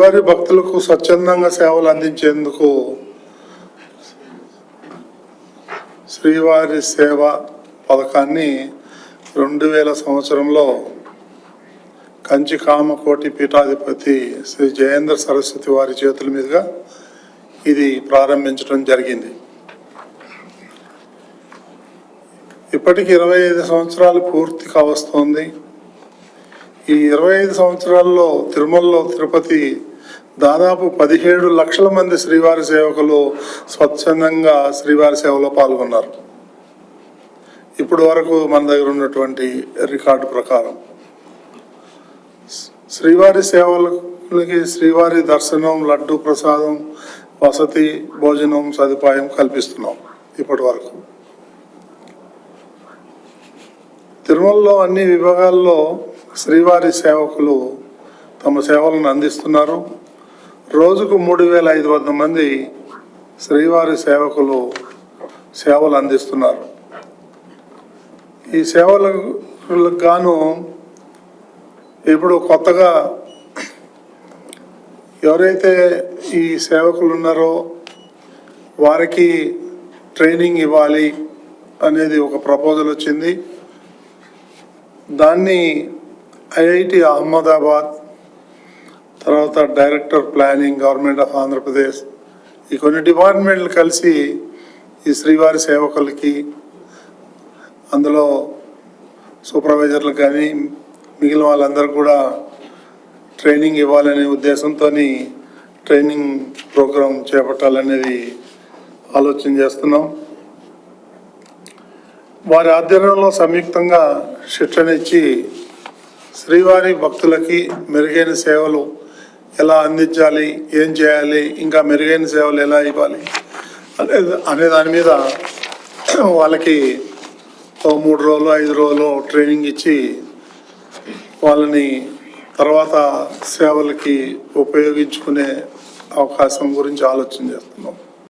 శ్రీవారి భక్తులకు స్వచ్ఛందంగా సేవలు అందించేందుకు శ్రీవారి సేవ పథకాన్ని రెండు వేల సంవత్సరంలో కంచి కామకోటి పీఠాధిపతి శ్రీ జయేంద్ర సరస్వతి వారి చేతుల మీదుగా ఇది ప్రారంభించడం జరిగింది. ఇప్పటికి ఇరవై ఐదు సంవత్సరాలు పూర్తి కావస్తోంది. ఈ ఇరవై ఐదు సంవత్సరాల్లో తిరుమలలో తిరుపతి దాదాపు పదిహేడు లక్షల మంది శ్రీవారి సేవకులు స్వచ్ఛందంగా శ్రీవారి సేవలో పాల్గొన్నారు. ఇప్పటి వరకు మన దగ్గర ఉన్నటువంటి రికార్డు ప్రకారం. శ్రీవారి సేవలకి శ్రీవారి దర్శనం లడ్డు ప్రసాదం వసతి భోజనం సదుపాయం కల్పిస్తున్నాం ఇప్పటి వరకు. తిరుమలలో అన్ని విభాగాల్లో శ్రీవారి సేవకులు తమ సేవలను అందిస్తున్నారు. రోజుకు మూడు వేల ఐదు వందల మంది శ్రీవారి సేవకులు సేవలు అందిస్తున్నారు. ఈ సేవలకు గాను ఇప్పుడు కొత్తగా ఎవరైతే ఈ సేవకులు ఉన్నారో వారికి ట్రైనింగ్ ఇవ్వాలి అనేది ఒక ప్రపోజల్ వచ్చింది. దాన్ని ఐఐటి అహ్మదాబాద్ తర్వాత director planning government of Andhra Pradesh. ఈ కొన్ని డిపార్ట్మెంట్లు కలిసి ఈ శ్రీవారి సేవకులకి అందులో సూపర్వైజర్లకు కానీ మిగిలిన వాళ్ళందరూ కూడా ట్రైనింగ్ ఇవ్వాలనే ఉద్దేశంతో ట్రైనింగ్ ప్రోగ్రాం చేపట్టాలనేది ఆలోచన చేస్తున్నాం. వారి ఆధ్వర్యంలో సంయుక్తంగా శిక్షణ ఇచ్చి శ్రీవారి భక్తులకి మెరుగైన సేవలు ఎలా అందించాలి ఏం చేయాలి ఇంకా మెరుగైన సేవలు ఎలా ఇవ్వాలి? అనే అనే దాని మీద వాళ్ళకి ఓ మూడు రోజులు ఐదు రోజులు ట్రైనింగ్ ఇచ్చి వాళ్ళని తర్వాత సేవలకి ఉపయోగించుకునే అవకాశం గురించి ఆలోచన చేస్తున్నాం.